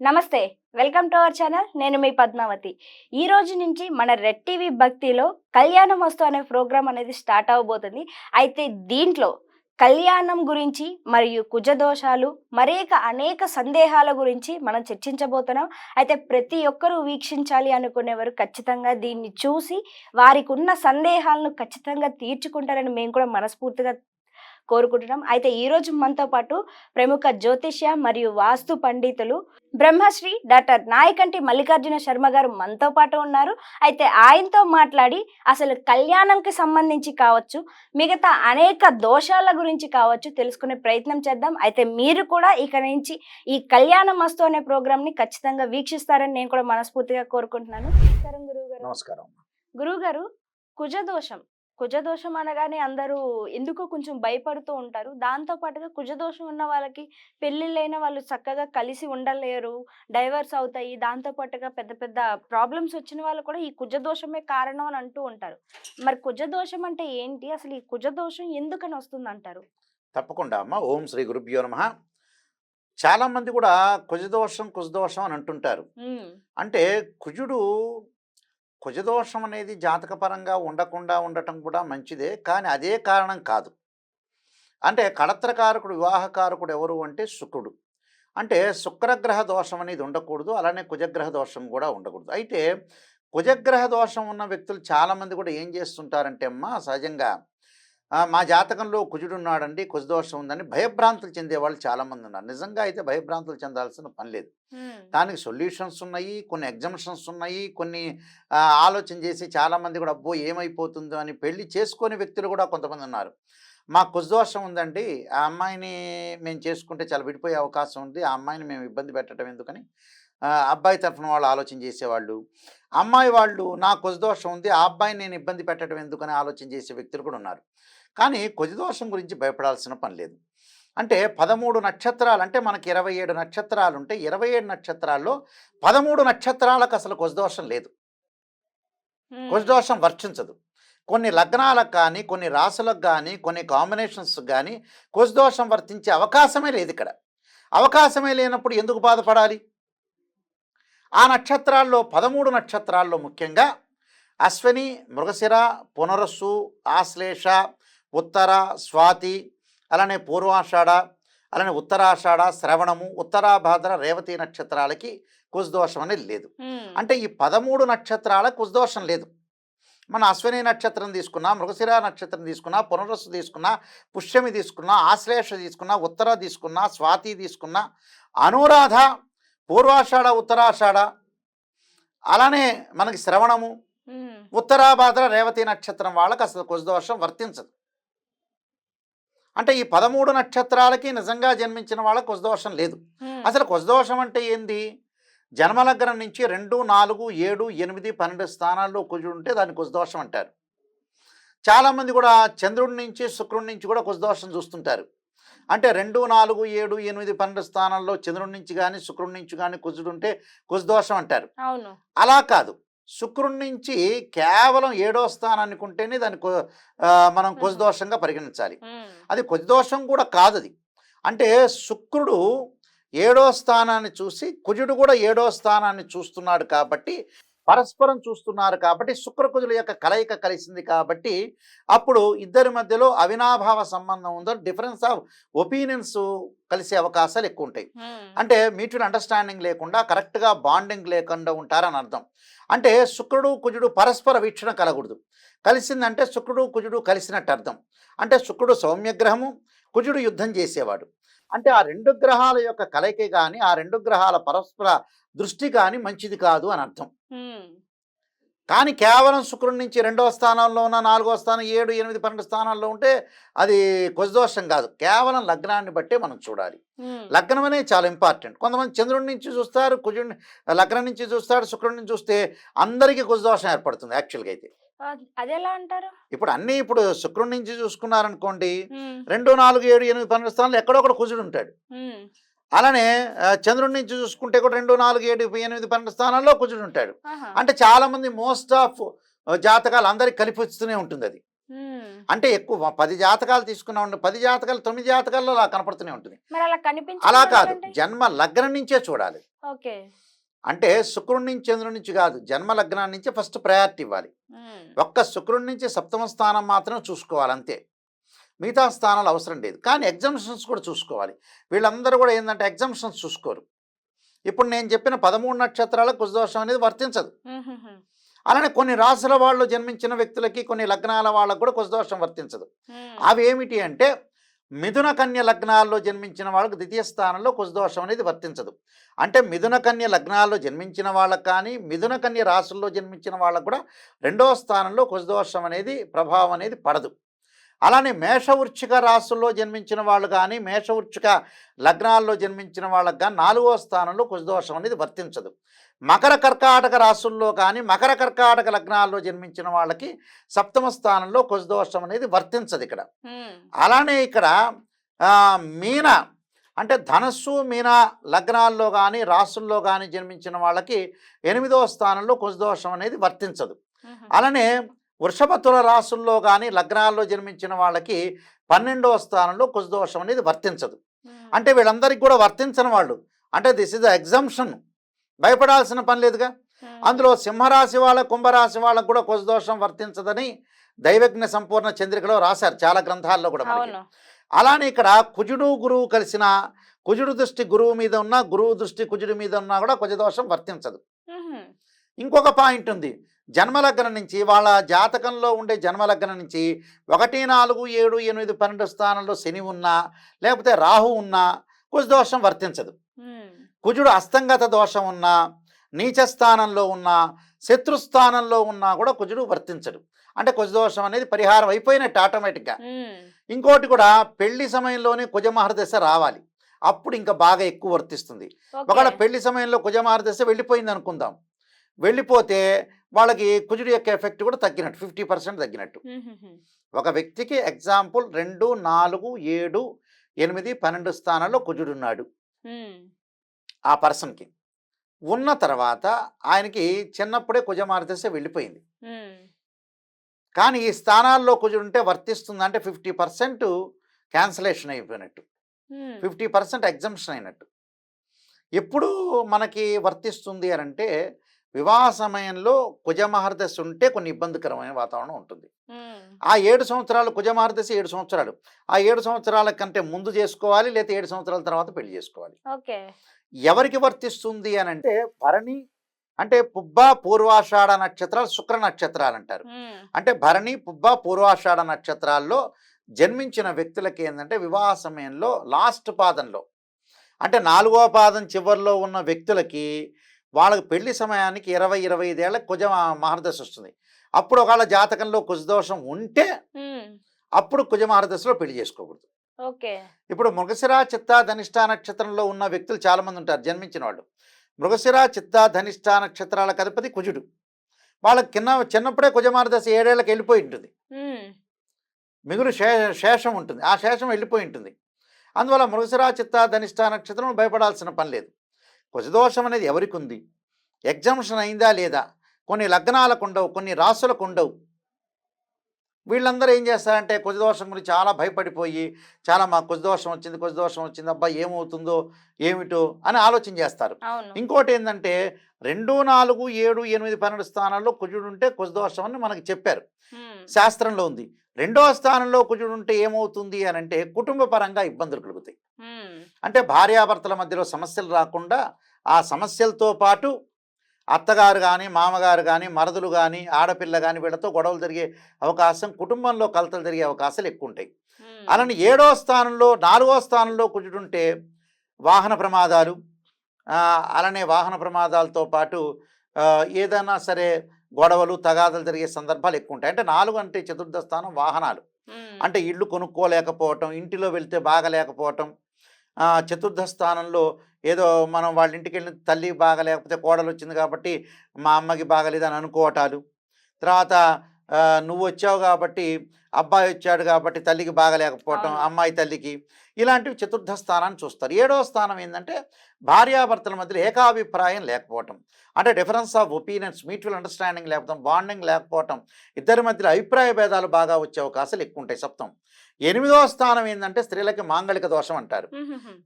నమస్తే welcome to our channel. నేను మీ పద్మావతి. ఈ రోజు నుంచి మన రెడ్ టీవీ భక్తిలో కళ్యాణం వస్తు అనే ప్రోగ్రాం అనేది స్టార్ట్ అవబోతుంది. అయితే దీంట్లో కళ్యాణం గురించి మరియు కుజదోషాలు మరేక అనేక సందేహాల గురించి మనం చర్చించబోతున్నాం. అయితే ప్రతి ఒక్కరూ వీక్షించాలి అనుకునేవారు ఖచ్చితంగా దీన్ని చూసి వారికి ఉన్న సందేహాలను ఖచ్చితంగా తీర్చుకుంటారని మేము కూడా మనస్ఫూర్తిగా కోరుకుంటున్నాం. అయితే ఈ రోజు మనతో పాటు ప్రముఖ జ్యోతిష్య మరియు వాస్తు పండితులు బ్రహ్మశ్రీ డాక్టర్ నాయకంటి మల్లికార్జున శర్మ గారు మనతో పాటు ఉన్నారు. అయితే ఆయనతో మాట్లాడి అసలు కళ్యాణంకి సంబంధించి కావచ్చు మిగతా అనేక దోషాల గురించి కావచ్చు తెలుసుకునే ప్రయత్నం చేద్దాం. అయితే మీరు కూడా ఇక నుంచి ఈ కళ్యాణం మస్తు అనే ప్రోగ్రామ్ని ఖచ్చితంగా వీక్షిస్తారని నేను కూడా మనస్ఫూర్తిగా కోరుకుంటున్నాను. నమస్కారం గురువు గారు. నమస్కారం గురువు గారు కుజదోషం కుజదోషం అనగానే అందరూ ఎందుకో కొంచెం భయపడుతూ ఉంటారు. దాంతో పాటుగా కుజదోషం ఉన్న వాళ్ళకి పెళ్ళిళ్ళైన వాళ్ళు చక్కగా కలిసి ఉండలేరు డైవర్స్ అవుతాయి. దాంతో పాటుగా పెద్ద పెద్ద ప్రాబ్లమ్స్ వచ్చిన వాళ్ళు కూడా ఈ కుజదోషమే కారణం అని అంటూ ఉంటారు. మరి కుజదోషం అంటే ఏంటి? అసలు ఈ కుజదోషం ఎందుకని వస్తుంది అంటారు తప్పకుండా అమ్మ. ఓం శ్రీ గురుభ్యో నమ. చాలామంది కూడా కుజదోషం కుజదోషం అని అంటుంటారు. అంటే కుజుడు కుజదోషం అనేది జాతకపరంగా ఉండకుండా ఉండటం కూడా మంచిదే కానీ అదే కారణం కాదు. అంటే కళత్రకారకుడు వివాహకారకుడు ఎవరు అంటే శుక్రుడు. అంటే శుక్రగ్రహ దోషం అనేది ఉండకూడదు అలానే కుజగ్రహ దోషం కూడా ఉండకూడదు. అయితే కుజగ్రహ దోషం ఉన్న వ్యక్తులు చాలామంది కూడా ఏం చేస్తుంటారంటే అమ్మా సహజంగా మా జాతకంలో కుజుడు ఉన్నాడండి కుజదోషం ఉందని భయభ్రాంతులు చెందేవాళ్ళు చాలామంది ఉన్నారు నిజంగా అయితే భయభ్రాంతులు చెందాల్సిన పని లేదు. దానికి సొల్యూషన్స్ ఉన్నాయి కొన్ని ఎగ్జామ్షన్స్ ఉన్నాయి కొన్ని ఆలోచన చేసి చాలామంది కూడా అబ్బో ఏమైపోతుందో అని పెళ్ళి చేసుకునే వ్యక్తులు కూడా కొంతమంది ఉన్నారు మా కుజదోషం ఉందండి ఆ అమ్మాయిని మేము చేసుకుంటే చాలా విడిపోయే అవకాశం ఉంది ఆ అమ్మాయిని మేము ఇబ్బంది పెట్టడం ఎందుకని? అబ్బాయి తరఫున వాళ్ళు ఆలోచన చేసేవాళ్ళు. అమ్మాయి వాళ్ళు నా కుజదోషం ఉంది ఆ అబ్బాయిని నేను ఇబ్బంది పెట్టడం ఎందుకని? ఆలోచన చేసే వ్యక్తులు కూడా ఉన్నారు. కానీ కుజదోషం గురించి భయపడాల్సిన పని లేదు. అంటే పదమూడు నక్షత్రాలు అంటే మనకి ఇరవై ఏడు నక్షత్రాలు ఉంటే ఇరవై ఏడు నక్షత్రాల్లో పదమూడు నక్షత్రాలకు అసలు కుజదోషం లేదు. కుజదోషం వర్తించదు కొన్ని లగ్నాలకు కానీ కొన్ని రాసులకు కానీ కొన్ని కాంబినేషన్స్ కానీ కుజదోషం వర్తించే అవకాశమే లేదు ఇక్కడ. అవకాశమే లేనప్పుడు ఎందుకు బాధపడాలి? ఆ నక్షత్రాల్లో పదమూడు నక్షత్రాల్లో ముఖ్యంగా అశ్విని మృగశిర పునరస్సు ఆశ్లేష ఉత్తర స్వాతి అలానే పూర్వాషాఢ అలానే ఉత్తరాషాఢ శ్రవణము ఉత్తరాభాద్ర రేవతి నక్షత్రాలకి కుజదోషం అనేది లేదు. అంటే ఈ పదమూడు నక్షత్రాల కుజదోషం లేదు. మన అశ్విని నక్షత్రం తీసుకున్నా మృగశిర నక్షత్రం తీసుకున్నా పునరస్సు తీసుకున్నా పుష్యమి తీసుకున్నా ఆశ్లేష తీసుకున్నా ఉత్తర తీసుకున్నా స్వాతి తీసుకున్నా అనురాధ పూర్వాషాఢ ఉత్తరాషాఢ అలానే మనకి శ్రవణము ఉత్తరాభాద్ర రేవతి నక్షత్రం వాళ్ళకి అసలు కుజదోషం వర్తించదు. అంటే ఈ పదమూడు నక్షత్రాలకి నిజంగా జన్మించిన వాళ్ళకి కుజదోషం లేదు. అసలు కుజదోషం అంటే ఏంది? జన్మలగ్నం నుంచి రెండు నాలుగు ఏడు ఎనిమిది పన్నెండు స్థానాల్లో కుజుడు ఉంటే దాన్ని కుజదోషం అంటారు. చాలామంది కూడా చంద్రుడి నుంచి శుక్రుడి నుంచి కూడా కుజదోషం చూస్తుంటారు. అంటే రెండు నాలుగు ఏడు ఎనిమిది పన్నెండు స్థానాల్లో చంద్రుడి నుంచి కానీ శుక్రుడి నుంచి కానీ కుజుడు ఉంటే కుజదోషం అంటారు. అలా కాదు. శుక్రుడి నుంచి కేవలం ఏడో స్థానాన్ని ఉంటేనే దాన్ని మనం కుజదోషంగా పరిగణించాలి. అది కుజదోషం కూడా కాదు అది అంటే శుక్రుడు ఏడో స్థానాన్ని చూసి కుజుడు కూడా ఏడో స్థానాన్ని చూస్తున్నాడు కాబట్టి పరస్పరం చూస్తున్నారు కాబట్టి శుక్రకుజుల యొక్క కలయిక కలిసింది కాబట్టి అప్పుడు ఇద్దరి మధ్యలో అవినాభావ సంబంధం ఉందో డిఫరెన్స్ ఆఫ్ ఒపీనియన్స్ కలిసే అవకాశాలు ఎక్కువ ఉంటాయి అంటే మ్యూచువల్ అండర్స్టాండింగ్ లేకుండా కరెక్ట్గా బాండింగ్ లేకుండా ఉంటారని అర్థం. అంటే శుక్రుడు కుజుడు పరస్పర వీక్షణ కలగూడదు. కలిసిందంటే శుక్రుడు కుజుడు కలిసినట్టు అర్థం అంటే శుక్రుడు సౌమ్యగ్రహము కుజుడు యుద్ధం చేసేవాడు. అంటే ఆ రెండు గ్రహాల యొక్క కలయిక కానీ ఆ రెండు గ్రహాల పరస్పర దృష్టి కానీ మంచిది కాదు అని అర్థం కానీ కేవలం శుక్రుడి నుంచి రెండవ స్థానంలో ఉన్న నాలుగో స్థానం ఏడు ఎనిమిది పన్నెండు స్థానాల్లో ఉంటే అది కుజదోషం కాదు. కేవలం లగ్నాన్ని బట్టే మనం చూడాలి. లగ్నం అనేది చాలా ఇంపార్టెంట్. కొంతమంది చంద్రుడి నుంచి చూస్తారు కుజుడిని లగ్నం నుంచి చూస్తాడు శుక్రుడి నుంచి చూస్తే అందరికీ కుజదోషం ఏర్పడుతుంది యాక్చువల్గా అయితే. అది ఎలా అంటారు? ఇప్పుడు అన్నీ ఇప్పుడు శుక్రుడి నుంచి చూసుకున్నారనుకోండి రెండు నాలుగు ఏడు ఎనిమిది పన్నెండు స్థానాలు ఎక్కడో ఒకటి కుజుడు ఉంటాడు. అలానే చంద్రుడి నుంచి చూసుకుంటే కూడా రెండు నాలుగు ఏడు ఎనిమిది పన్నెండు స్థానాల్లో కుజుడు ఉంటాడు. అంటే చాలా మంది మోస్ట్ ఆఫ్ జాతకాలు అందరికి కలిపిస్తూనే ఉంటుంది అది. అంటే ఎక్కువ పది జాతకాలు తీసుకున్నా ఉండి పది జాతకాలు తొమ్మిది జాతకాల్లో అలా కనపడుతూనే ఉంటుంది. అలా కాదు జన్మ లగ్నం నుంచే చూడాలి. ఓకే. అంటే శుక్రుడి నుంచి చంద్రుడి నుంచి కాదు జన్మ లగ్నాన్ని నుంచి ఫస్ట్ ప్రయారిటీ ఇవ్వాలి. ఒక్క శుక్రుడి నుంచి సప్తమ స్థానం మాత్రమే చూసుకోవాలి అంతే. మిగతా స్థానాలు అవసరం లేదు. కానీ ఎగ్జామ్షన్స్ కూడా చూసుకోవాలి. వీళ్ళందరూ కూడా ఏంటంటే ఎగ్జామ్షన్స్ చూసుకోరు. ఇప్పుడు నేను చెప్పిన పదమూడు నక్షత్రాలకు కుజదోషం అనేది వర్తించదు. అలానే కొన్ని రాసుల వాళ్ళు జన్మించిన వ్యక్తులకి కొన్ని లగ్నాల వాళ్ళకు కూడా కుజదోషం వర్తించదు. అవి ఏమిటి అంటే మిథున కన్య లగ్నాల్లో జన్మించిన వాళ్ళకు ద్వితీయ స్థానంలో కుజదోషం అనేది వర్తించదు. అంటే మిథున కన్య లగ్నాల్లో జన్మించిన వాళ్ళకు కానీ మిథున కన్య రాసుల్లో జన్మించిన వాళ్ళకు కూడా రెండవ స్థానంలో కుజదోషం అనేది ప్రభావం అనేది పడదు. అలానే మేషవృచ్చిక రాసుల్లో జన్మించిన వాళ్ళు కానీ మేషవృచ్చిక లగ్నాల్లో జన్మించిన వాళ్ళకు కానీ నాలుగో స్థానంలో కుజదోషం అనేది వర్తించదు మకర కర్కాటక రాసుల్లో కానీ మకర కర్కాటక లగ్నాల్లో జన్మించిన వాళ్ళకి సప్తమ స్థానంలో కుజదోషం అనేది వర్తించదు ఇక్కడ. అలానే ఇక్కడ మీన అంటే ధనస్సు మీన లగ్నాల్లో కానీ రాసుల్లో కానీ జన్మించిన వాళ్ళకి ఎనిమిదవ స్థానంలో కుజదోషం అనేది వర్తించదు. అలానే వృషభ తుల రాసుల్లో కానీ లగ్నాల్లో జన్మించిన వాళ్ళకి పన్నెండవ స్థానంలో కుజదోషం అనేది వర్తించదు. అంటే వీళ్ళందరికీ కూడా వర్తించని వాళ్ళు అంటే దిస్ ఇస్ ద ఎగ్జంప్షన్ భయపడాల్సిన పని లేదుగా. అందులో సింహరాశి వాళ్ళ కుంభరాశి వాళ్ళకు కూడా కుజదోషం వర్తించదని దైవజ్ఞ సంపూర్ణ చంద్రికలో రాశారు చాలా గ్రంథాల్లో కూడా మనకి. అలానే ఇక్కడ కుజుడు గురువు కలిసిన కుజుడు దృష్టి గురువు మీద ఉన్న గురువు దృష్టి కుజుడి మీద ఉన్నా కూడా కుజదోషం వర్తించదు. ఇంకొక పాయింట్ ఉంది జన్మలగ్నం నుంచి వాళ్ళ జాతకంలో ఉండే జన్మలగ్నం నుంచి ఒకటి నాలుగు ఏడు ఎనిమిది పన్నెండు స్థానంలో శని ఉన్నా లేకపోతే రాహు ఉన్నా కుజదోషం వర్తించదు ఉమ్. కుజుడు అస్తంగత దోషం ఉన్నా నీచ స్థానంలో ఉన్నా శత్రుస్థానంలో ఉన్నా కూడా కుజుడు వర్తించడు అంటే కుజదోషం అనేది పరిహారం అయిపోయినట్టు ఆటోమేటిక్గా. ఇంకోటి కూడా పెళ్ళి సమయంలోనే కుజమహర్దశ రావాలి అప్పుడు ఇంకా బాగా ఎక్కువ వర్తిస్తుంది. ఒకవేళ పెళ్ళి సమయంలో కుజమహర్దశ వెళ్ళిపోయింది అనుకుందాం వెళ్ళిపోతే వాళ్ళకి కుజుడి యొక్క ఎఫెక్ట్ కూడా తగ్గినట్టు ఫిఫ్టీ పర్సెంట్ తగ్గినట్టు. ఒక వ్యక్తికి ఎగ్జాంపుల్ రెండు నాలుగు ఏడు ఎనిమిది పన్నెండు స్థానాల్లో కుజుడు ఉన్నాడు. ఆ పర్సన్కి ఉన్న తర్వాత ఆయనకి చిన్నప్పుడే కుజమార్దశ వెళ్ళిపోయింది. కానీ ఈ స్థానాల్లో కుజుడు ఉంటే వర్తిస్తుంది అంటే ఫిఫ్టీ పర్సెంట్ క్యాన్సలేషన్ అయిపోయినట్టు. ఫిఫ్టీ పర్సెంట్ ఎగ్జంప్షన్ అయినట్టు ఎప్పుడు మనకి వర్తిస్తుంది అని అంటే వివాహ సమయంలో కుజమహర్దశ ఉంటే కొన్ని ఇబ్బందికరమైన వాతావరణం ఉంటుంది. ఆ ఏడు సంవత్సరాలు కుజమహర్దశ ఏడు సంవత్సరాలు. ఆ ఏడు సంవత్సరాల కంటే ముందు చేసుకోవాలి లేదా ఏడు సంవత్సరాల తర్వాత పెళ్ళి చేసుకోవాలి. ఓకే. ఎవరికి వర్తిస్తుంది అని అంటే భరణి అంటే పుబ్బ పూర్వాషాఢ నక్షత్రాలు శుక్ర నక్షత్రాలు అంటారు. అంటే భరణి పుబ్బ పూర్వాషాఢ నక్షత్రాల్లో జన్మించిన వ్యక్తులకి ఏంటంటే వివాహ సమయంలో లాస్ట్ పాదంలో అంటే నాలుగో పాదం చివరిలో ఉన్న వ్యక్తులకి వాళ్ళకి పెళ్ళి సమయానికి ఇరవై ఇరవై ఐదేళ్ళ కుజ మహర్దశ వస్తుంది. అప్పుడు ఒకవేళ జాతకంలో కుజదోషం ఉంటే. అప్పుడు కుజ మహర్దశలో పెళ్ళి చేసుకోకూడదు. ఓకే. ఇప్పుడు మృగశిర చిత్త ధనిష్ట నక్షత్రంలో ఉన్న వ్యక్తులు చాలామంది ఉంటారు జన్మించిన వాళ్ళు. మృగశిర చిత్త ధనిష్ట నక్షత్రాలకు అధిపతి కుజుడు. వాళ్ళకి కింద చిన్నప్పుడే కుజమారదశ ఏడేళ్ళకి వెళ్ళిపోయి ఉంటుంది. మిగులు శే శేషం ఉంటుంది. ఆ శేషం వెళ్ళిపోయి ఉంటుంది. అందువల్ల మృగశిర చిత్త ధనిష్ట నక్షత్రం భయపడాల్సిన పని లేదు. కుజదోషం అనేది ఎవరికి ఉంది ఎగ్జామ్షన్ అయిందా లేదా? కొన్ని లగ్నాలకు ఉండవు కొన్ని రాసులకు ఉండవు వీళ్ళందరూ ఏం చేస్తారంటే కుజదోషం గురించి చాలా భయపడిపోయి చాలా మా కుజదోషం వచ్చింది కుజదోషం వచ్చింది అబ్బా ఏమవుతుందో ఏమిటో అని ఆలోచన చేస్తారు. ఇంకోటి ఏంటంటే రెండు నాలుగు ఏడు ఎనిమిది పన్నెండు స్థానాల్లో కుజుడు ఉంటే కుజదోషం అని మనకి చెప్పారు. శాస్త్రంలో ఉంది. రెండో స్థానంలో కుజుడు ఉంటే ఏమవుతుంది అని అంటే కుటుంబ పరంగా ఇబ్బందులు కలుగుతాయి. అంటే భార్యాభర్తల మధ్యలో సమస్యలు రాకుండా ఆ సమస్యలతో పాటు అత్తగారు కానీ మామగారు కానీ మరదులు కానీ ఆడపిల్ల కానీ వీళ్ళతో గొడవలు జరిగే అవకాశం కుటుంబంలో కలతలు జరిగే అవకాశాలు ఎక్కువ ఉంటాయి. అలానే ఏడో స్థానంలో నాలుగో స్థానంలో కుజుడుంటే వాహన ప్రమాదాలు అలానే వాహన ప్రమాదాలతో పాటు ఏదైనా సరే గొడవలు తగాదలు జరిగే సందర్భాలు ఎక్కువ ఉంటాయి అంటే నాలుగు అంటే చతుర్థ స్థానం వాహనాలు. అంటే ఇల్లు కొనుక్కోలేకపోవటం ఇంటిలో వెళ్తే బాగలేకపోవటం చతుర్థ స్థానంలో ఏదో మనం వాళ్ళ ఇంటికి వెళ్ళిన తల్లి బాగలేకపోతే కోడలు వచ్చింది కాబట్టి మా అమ్మకి బాగలేదని అనుకోవటాలు. తర్వాత నువ్వు వచ్చావు కాబట్టి అబ్బాయి వచ్చాడు కాబట్టి తల్లికి బాగలేకపోవటం. అమ్మాయి తల్లికి ఇలాంటివి చతుర్థ స్థానాన్ని చూస్తారు. ఏడవ స్థానం ఏంటంటే భార్యాభర్తల మధ్యలో ఏకాభిప్రాయం లేకపోవటం. అంటే difference of opinions mutual understanding లేకపోవడం బాండింగ్ లేకపోవటం ఇద్దరి మధ్యలో అభిప్రాయ భేదాలు బాగా వచ్చే అవకాశాలు ఎక్కువ ఉంటాయి సప్తం. ఎనిమిదవ స్థానం ఏంటంటే స్త్రీలకి మాంగళిక దోషం అంటారు.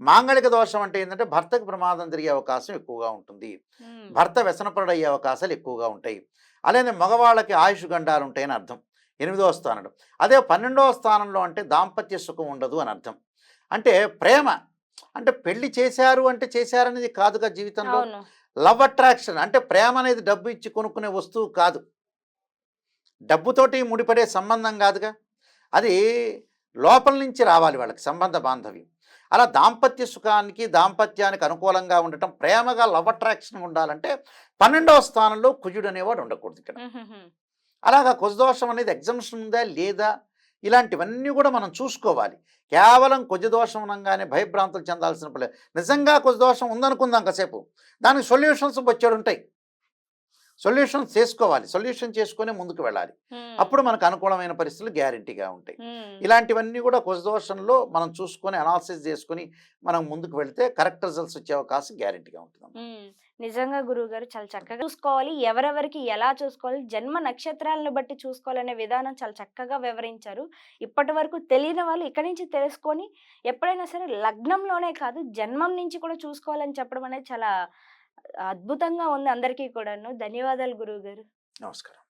మాంగళిక దోషం అంటే ఏంటంటే భర్తకు ప్రమాదం జరిగే అవకాశం ఎక్కువగా ఉంటుంది. భర్త వ్యసనపరుడు అయ్యే అవకాశాలు ఎక్కువగా ఉంటాయి. అలానే మగవాళ్ళకి ఆయుష్ గండాలు ఉంటాయని అర్థం. ఎనిమిదవ స్థానంలో. అదే పన్నెండవ స్థానంలో అంటే దాంపత్య సుఖం ఉండదు అని అర్థం. అంటే ప్రేమ. అంటే పెళ్ళి చేశారు అంటే చేశారనేది కాదుగా జీవితంలో. లవ్ అట్రాక్షన్ అంటే ప్రేమ అనేది డబ్బు ఇచ్చి కొనుక్కునే వస్తువు కాదు. డబ్బుతోటి ముడిపడే సంబంధం కాదుగా. అది లోపల నుంచి రావాలి వాళ్ళకి సంబంధ బాంధవ్యం. అలా దాంపత్య సుఖానికి దాంపత్యానికి అనుకూలంగా ఉండటం ప్రేమగా లవ్ అట్రాక్షన్ ఉండాలంటే పన్నెండవ స్థానంలో కుజుడు అనేవాడు ఉండకూడదు ఇక్కడ. అలాగా కుజదోషం అనేది ఎగ్జామ్షన్ ఉందా లేదా? ఇలాంటివన్నీ కూడా మనం చూసుకోవాలి. కేవలం కుజదోషం అనగానే భయభ్రాంతులు చెందాల్సిన పని. నిజంగా కుజదోషం ఉందనుకుందాం కాసేపు. దానికి సొల్యూషన్స్ వచ్చాడు ఉంటాయి సొల్యూషన్స్ చేసుకోవాలి. సొల్యూషన్ చేసుకొని ముందుకు వెళ్ళాలి. అప్పుడు మనకు అనుకూలమైన పరిస్థితులు గ్యారంటీగా ఉంటాయి. ఇలాంటివన్నీ కూడా కుజదోషంలో మనం చూసుకొని అనాలిసిస్ చేసుకొని మనం ముందుకు వెళితే కరెక్ట్ రిజల్ట్స్ వచ్చే అవకాశం గ్యారంటీగా ఉంటుంది. నిజంగా గురువు గారు చాలా చక్కగా చూసుకోవాలి. ఎవరెవరికి ఎలా చూసుకోవాలి? జన్మ నక్షత్రాలను బట్టి చూసుకోవాలనే విధానం చాలా చక్కగా వివరించారు. ఇప్పటి వరకు తెలియని వాళ్ళు ఇక్కడి నుంచి తెలుసుకొని ఎప్పుడైనా సరే లగ్నంలోనే కాదు జన్మం నుంచి కూడా చూసుకోవాలని చెప్పడం అనేది చాలా అద్భుతంగా ఉంది అందరికీ కూడాను. ధన్యవాదాలు గురువు గారు నమస్కారం.